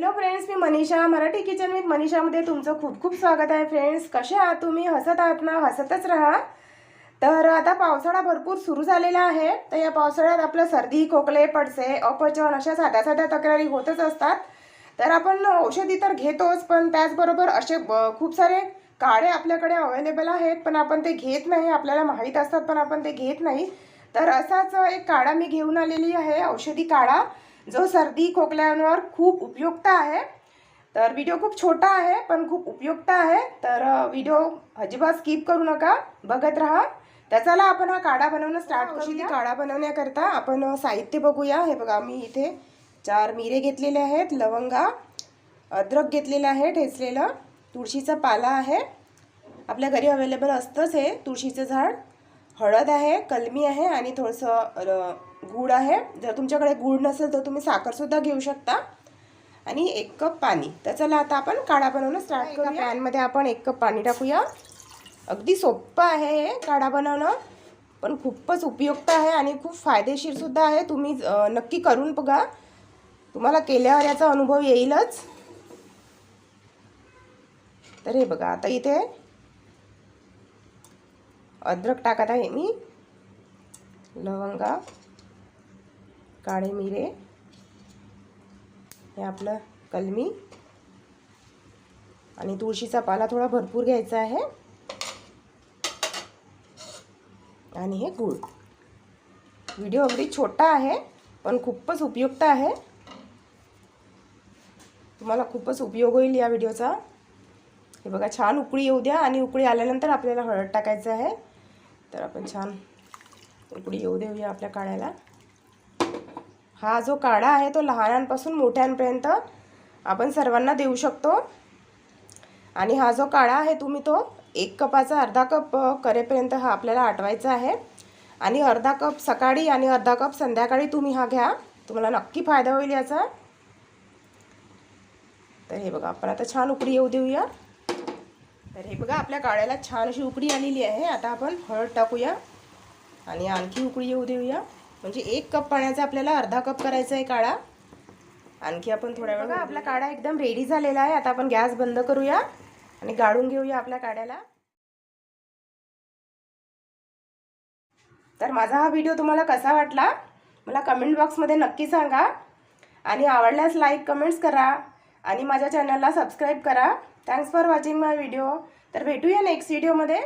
Hello friends मी Manisha Marathi kitchen with मनीषामध्ये तुमचं खूप खूप स्वागत आहे फ्रेंड्स कसे आहात तुम्ही? हसत आहात ना? हसतच राहा. तर आता पावसाळा भरपूर सुरू झालेला आहे. तर या पावसाळ्यात आपलं सर्दी खोकले पडसे अपचन अशा साध्या साध्या तक्रारी होतच असतात. तर आपण औषधी तर घेतोच पण त्याचबरोबर असे ब- खूप सारे काळे आपल्याकडे अवेलेबल आहेत पण आपण ते घेत नाही. आपल्याला माहीत असतात पण आपण ते घेत नाही. तर असाच एक काढा मी घेऊन आलेली आहे औषधी काढा. जो सर्दी खोकल्यांवर खूप उपयुक्त आहे. तर व्हिडिओ खूप छोटा आहे पण खूप उपयुक्त आहे. तर व्हिडिओ अजिबात स्किप करू नका. बघत राहा. तर चला आपण हा काढा बनवणं स्टार्ट करूया. काढा बनवण्याकरता आपण साहित्य बघूया. हे बघा मी इथे चार मिरे घेतलेले आहेत. लवंगा अद्रक घेतलेलं आहे ठेचलेलं. तुळशीचा पाला आहे. आपल्या घरी अवेलेबल असतंच हे. तुळशीचं झाड. हळद आहे कलमी आहे आणि थोडंसं गूळ आहे. जर तुमच्याकडे गूळ नसेल तर तुम्ही साखरसुद्धा घेऊ शकता. आणि एक कप पाणी. तर चला आता आपण काढा बनवणं स्टार्ट करूया. पॅनमध्ये आपण एक कप पाणी टाकूया. अगदी सोपं आहे हे काढा बनवणं. पण खूपच उपयुक्त आहे आणि खूप फायदेशीरसुद्धा आहे. तुम्ही नक्की करून बघा. तुम्हाला केल्यावर याचा अनुभव येईलच. तर हे बघा आता इथे अद्रक टाकत आहे मी. लवंगा काळे मिरे हे आपलं कलमी आणि तुळशीचा पाला थोडा भरपूर घ्यायचा आहे. आणि हे गूळ. व्हिडिओ अगदी छोटा आहे पण खूपच उपयुक्त आहे. तुम्हाला खूपच उपयोग होईल या व्हिडिओचा. हे बघा छान उकळी येऊ द्या आणि उकळी आल्यानंतर आपल्याला हळद टाकायचं आहे. तर आपण छान उकळी येऊ देऊया आपल्या काळ्याला. हा जो काढा आहे तो लहानांपासून मोठ्यांपर्यंत आपण सर्वांना देऊ शकतो. आणि हा जो काढा आहे तुम्ही तो एक कपाचा अर्धा कप करेपर्यंत हा आपल्याला आटवायचा आहे. आणि अर्धा कप सकाळी आणि अर्धा कप संध्याकाळी तुम्ही हा घ्या. तुम्हाला नक्की फायदा होईल याचा. तर हे बघा आपण आता छान उकडी येऊ देऊया. तर हे बघा आपल्या काळ्याला छान अशी उकडी आलेली आहे. आता आपण हळद टाकूया. आणि आणखी उकळी येऊ देऊया. म्हणजे एक कप पाण्याचा आपल्याला अर्धा कप करायचा आहे काढा. आणखी आपण थोड्या वेळ आपला काढा एकदम रेडी झालेला आहे. आता आपण गॅस बंद करूया आणि गाळून घेऊया आपल्या काढ्याला. तर माझा हा व्हिडिओ तुम्हाला कसा वाटला? मला कमेंट बॉक्समध्ये नक्की सांगा. आणि आवडल्यास लाईक कमेंट्स करा. आणि माझ्या चॅनलला सबस्क्राईब करा. Thanks for watching my video तर भेटूया नेक्स्ट व्हिडिओमध्ये